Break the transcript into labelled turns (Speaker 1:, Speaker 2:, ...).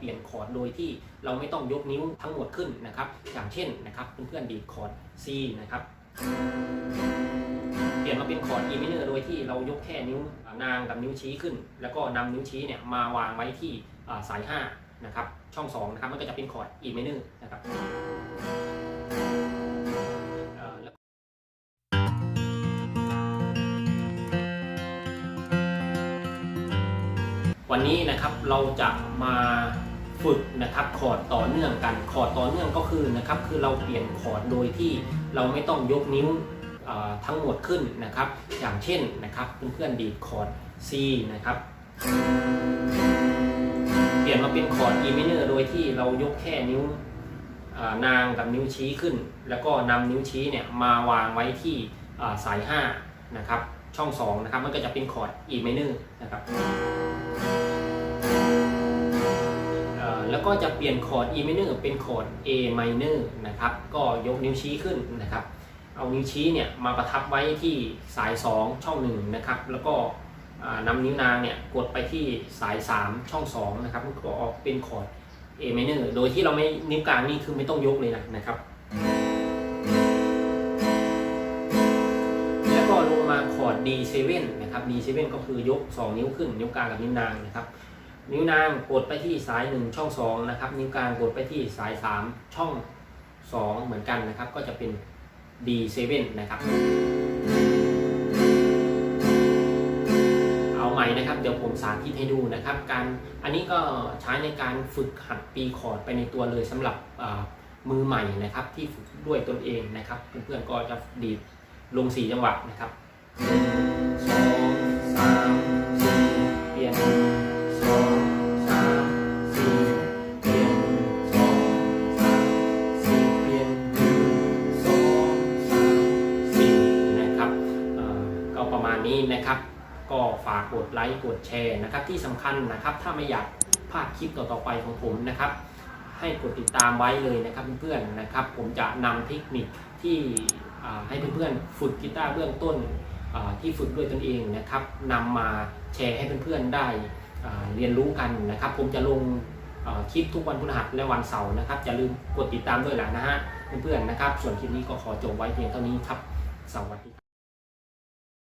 Speaker 1: เปลี่ยนคอร์ดโดยที่เราไม่ต้องยกนิ้วทั้งหมดขึ้นนะครับ อย่างเช่นนะครับเพื่อนๆดีดคอร์ด C นะครับเปลี่ยนมาเป็นคอร์ด E minor โดยที่เรายกแค่นิ้วนางกับนิ้วชี้ขึ้น แล้วก็นำนิ้วชี้เนี่ยมาวางไว้ที่อ่าสาย 5 นะครับ ช่อง 2 นะครับ มันก็จะเป็นคอร์ด E minor นะครับวันนี้นะครับเราจะมา ฝึกนะครับคอร์ดต่อเนื่องกันคอร์ดต่อเนื่องก็คือนะครับคือเราเปลี่ยนคอร์ดโดยที่เราไม่ต้องยกนิ้วทั้งหมดขึ้นนะครับ อย่างเช่นนะครับเพื่อนๆดีดคอร์ด C นะครับ เปลี่ยนมาเป็นคอร์ด E minor โดยที่เรายกแค่นิ้วนางกับนิ้วชี้ขึ้น แล้วก็นำนิ้วชี้เนี่ยมาวางไว้ที่อ่าสาย 5 นะครับ ช่อง 2 นะครับ มันก็จะเป็นคอร์ด E minor นะครับ แล้วก็จะเปลี่ยนคอร์ด E minor เป็นคอร์ด A minor นะครับ ก็ยกนิ้วชี้ขึ้นนะครับ เอานิ้วชี้เนี่ยมาประทับไว้ที่สาย 2 ช่อง 1 นะครับ แล้วก็นำนิ้วนางเนี่ยกดไปที่สาย 3 ช่อง 2 นะครับมันก็ออกเป็นคอร์ด A minor โดยที่เราไม่นิ้วกลางนี่คือไม่ต้องยกเลยนะนะครับ แล้วก็ลงมาคอร์ด D7 นะครับ D7 ก็คือยก 2 นิ้วขึ้นนิ้วกลางกับนิ้วนางนะครับ นิ้วนางกดไปที่สาย 1 ช่อง 2 นะครับ นิ้วกลางกดไปที่สาย 3 ช่อง 2 เหมือนกันนะครับ ก็จะเป็น D7 นะครับ เอาใหม่นะครับ เดี๋ยวผมสาธิตให้ดูนะครับ การอันนี้ก็ใช้ในการฝึกหัดตีคอร์ดไปในตัวเลยสำหรับมือใหม่นะครับ ที่ฝึกด้วยตนเองนะครับ เพื่อนๆก็จะดีดลง 4 จังหวะนะครับ นี้นะครับ ก็ฝากกดไลค์กดแชร์นะครับ ที่สำคัญนะครับ ถ้าไม่อยากพลาดคลิปต่อๆไปของผมนะครับ ให้กดติดตามไว้เลยนะครับเพื่อนๆนะครับ ผมจะนำเทคนิคที่ให้เพื่อนๆฝึกกีตาร์เบื้องต้นที่ฝึกด้วยตนเองนะครับนำมาแชร์ให้เพื่อนๆได้เรียนรู้กันนะครับ ผมจะลงคลิปทุกวันพฤหัสและวันเสาร์นะครับอย่าลืมกดติดตามด้วยล่ะนะฮะเพื่อนๆนะครับ ส่วนคลิปนี้ก็ขอจบไว้เพียงเท่านี้ครับ สวัสดี